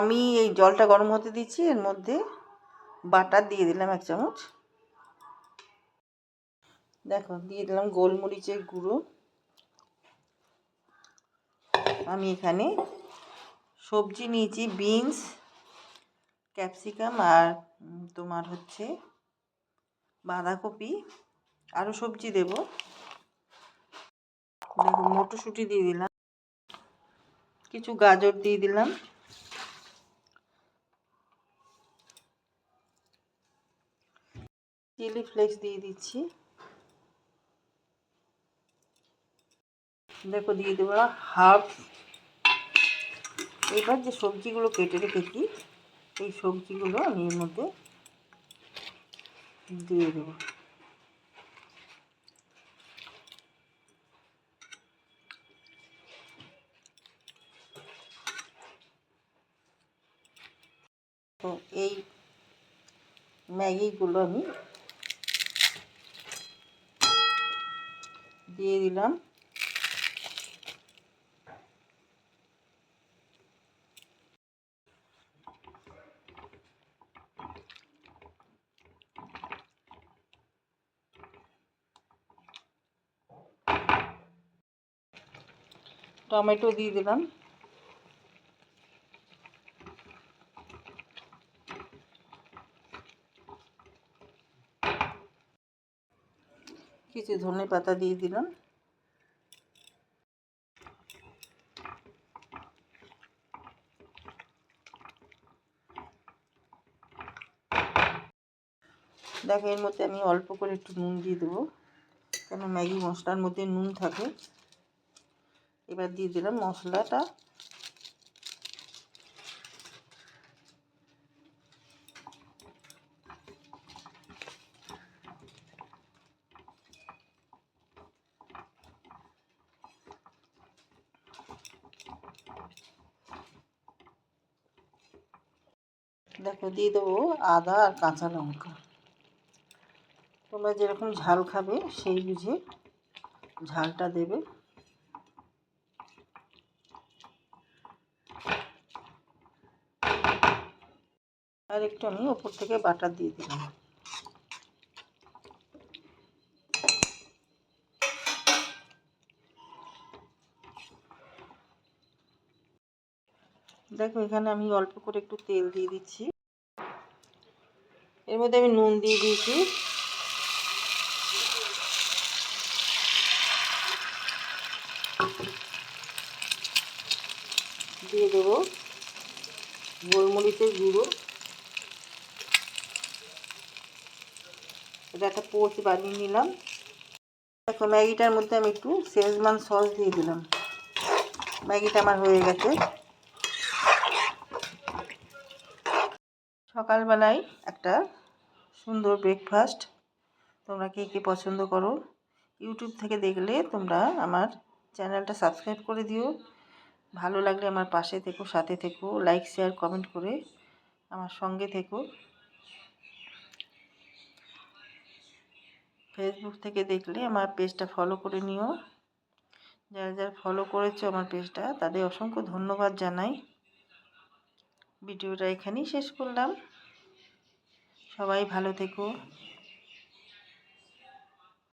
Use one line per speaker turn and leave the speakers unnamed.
আমি এই জলটা গরম হতে দিচ্ছি, এর মধ্যে বাটার দিয়ে দিলাম এক চামচ। দেখো, দিয়ে দিলাম গোলমরিচের গুঁড়ো। আমি এখানে সবজি নিয়েছি, বিনস, ক্যাপসিকাম আর তোমার হচ্ছে বাঁধাকপি। আরও সবজি দেব। দেখো, মটরশুঁটি দিয়ে দিলাম। কিছু গাজর দিয়ে দিলাম। চিলি ফ্লেক্স দিয়ে দিচ্ছি। দেখো, দিয়ে দেবো হাফ। এবার যে সবজিগুলো কেটে রেখেছি, এই সবজিগুলো আমি এর মধ্যে দিয়ে দেবো। তো এই ম্যাগিগুলো আমি দিয়ে দিলাম। টমেটো দিয়ে দিলাম। কিছু ধনে পাতা দিয়ে দিলাম। দেখো, এর মধ্যে আমি অল্প করে একটু নুন দিয়ে দেবো, কেন ম্যাগি মশলার মধ্যে নুন থাকে। এবার দিয়ে দিলাম মশলাটা। দেখো দিয়ে দেবো আদা আর কাঁচা লঙ্কা। তোমরা যেরকম ঝাল খাবে সেই বুঝে ঝালটা দেবে। আর একটু আমি ওপর থেকে বাটার দিয়ে দিলাম। দেখো, এখানে আমি অল্প করে একটু তেল দিয়ে দিচ্ছি। এর মধ্যে আমি নুন দিয়ে দিয়েছি। দিয়ে দেবো গোলমরিচের গুঁড়ো। এটা একটা পোচ বানিয়ে নিলাম। দেখো, ম্যাগিটার মধ্যে আমি একটু সেজমান সস দিয়ে দিলাম। ম্যাগিটা আমার হয়ে গেছে। সকালবেলায় একটা সুন্দর ব্রেকফাস্ট তোমরা কে কে পছন্দ করো ইউটিউব থেকে দেখলে তোমরা আমার চ্যানেলটা সাবস্ক্রাইব করে দিও। ভালো লাগলে আমার পাশে থেকো, সাথে থেকো লাইক শেয়ার কমেন্ট করে আমার সঙ্গে থেকো। ফেসবুক থেকে দেখলে আমার পেজটা ফলো করে নিও। যারা যারা ফলো করেছ আমার পেজটা তাদের অসংখ্য ধন্যবাদ জানাই। ভিডিওটা এখানেই শেষ করলাম। সবাই ভালো থেকো।